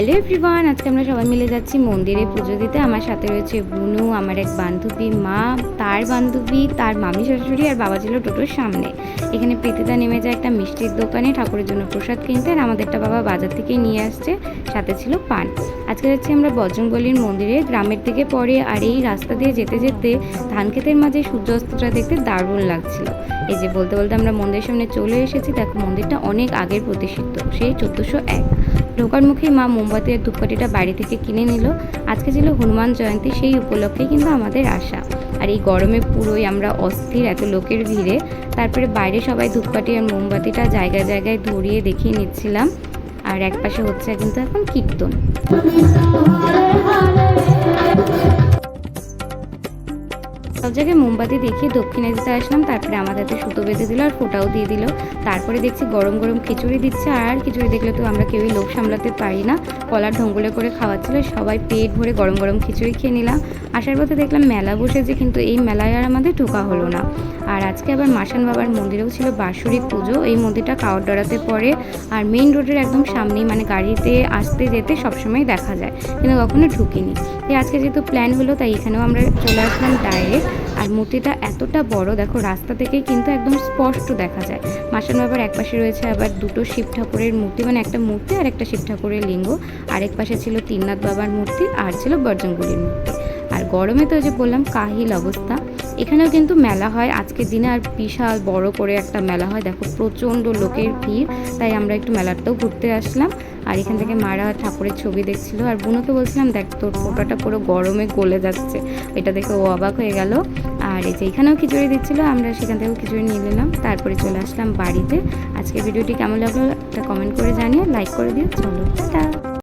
Hello everyone আজকে আমরা সবাই মিলে যাচ্ছি মন্দিরে পুজো দিতে। আমার সাথে রয়েছে বুনু, আমার এক বান্ধবী মা, তার বান্ধবী, তার মামি শাশুড়ি আর বাবা ছিল টোটোর সামনে। এখানে প্রীতিতা নেমে যায় একটা মিষ্টির দোকানে, ঠাকুরের জন্য প্রসাদ কিনতে আর আমাদেরটা বাবা বাজার থেকে নিয়ে আসছে, সাথে ছিল পান। আজকে যাচ্ছি আমরা বজরংবলীর মন্দিরে, গ্রামের দিকে পরে আর এই রাস্তা দিয়ে যেতে যেতে ধান ক্ষেতের মাঝে সূর্যাস্তটা দেখতে দারুণ লাগছিল। এই যে বলতে বলতে আমরা মন্দিরের সামনে চলে এসেছি, দেখো মন্দিরটা অনেক আগের প্রতিষ্ঠিত, সেই চোদ্দোশো এক। ঢোকার মুখেই মা মোমবাতি আর ধূপকাঠিটা বাড়ি থেকে কিনে নিল। আজকে ছিল হনুমান জয়ন্তী সেই উপলক্ষে কিন্তু আমাদের আশা আর এই গরমে পুরোই আমরা অস্থির, এত লোকের ভিড়ে। তারপরে বাইরে সবাই ধূপকাঠি আর মোমবাতিটা জায়গায় জায়গায় ধরিয়ে দেখিয়ে নিচ্ছিলাম। আর একপাশে হচ্ছে কিন্তু এখন কীর্তন। সব জায়গায় মোমবাতি দেখিয়ে দক্ষিণে দিতে আসলাম, তারপরে আমাদের হাতে সুতো বেঁধে দিল আর ফোটাও দিয়ে দিল। তারপরে দেখছি গরম গরম খিচুড়ি দিচ্ছে, আর খিচুড়ি দেখলে তো আমরা কেউই লোক সামলাতে পারি না। কলার ঢঙ্গুলে করে খাওয়াচ্ছিল, সবাই পেট ভরে গরম গরম খিচুড়ি খেয়ে নিলাম। আসার পথে দেখলাম মেলা বসেছে কিন্তু এই মেলায় আর আমাদের ঢোকা হলো না। আর আজকে আবার মাসান বাবার মন্দিরেও ছিল বাৎসরিক পুজো, এই মন্দিরটা কাওয়ারডারাতে পড়ে আর মেইন রোডের একদম সামনেই মানে গাড়িতে আসতে যেতে সবসময় দেখা যায়, কিন্তু কখনো ঢুকিনি। তাই আজকে যেহেতু প্ল্যান হলো, তাই এখানেও আমরা চলে আসলাম ডাইরেক্ট আর মূর্তিটা এতটা বড়, দেখো রাস্তা থেকেই কিন্তু একদম স্পষ্ট দেখা যায়। মাসান বাবার এক পাশে রয়েছে আবার দুটো শিব ঠাকুরের মূর্তি মানে একটা মূর্তি আর একটা শিব ঠাকুরের লিঙ্গ। আরেক পাশে ছিল তিননাথ বাবার মূর্তি আর ছিল বর্জঙ্গুলির মূর্তি। আর গরমে তো যে বললাম, কাহিল অবস্থা। এখানেও কিন্তু মেলা হয়। আজকের দিনে আর বিশাল বড় করে একটা মেলা হয়। দেখো, প্রচণ্ড লোকের ভিড়, তাই আমরা একটু মেলাটাও ঘুরতে আসলাম। আর এখান থেকে মারা ঠাকুরের ছবি দেখছিল। আর বুনোকে বলছিলাম, দেখ, তোর ফোটাটা পুরো গরমে গলে যাচ্ছে। এটা দেখে ও অবাক হয়ে গেল। আর এই যে এখানেও খিচুড়ি দিচ্ছিল, আমরা সেখান থেকেও খিচুড়ি নিয়ে নিলাম। তারপরে চলে আসলাম বাড়িতে। আজকে ভিডিওটি কেমন লাগল একটা কমেন্ট করে জানিয়ে লাইক করে দিও। চলো, টাটা।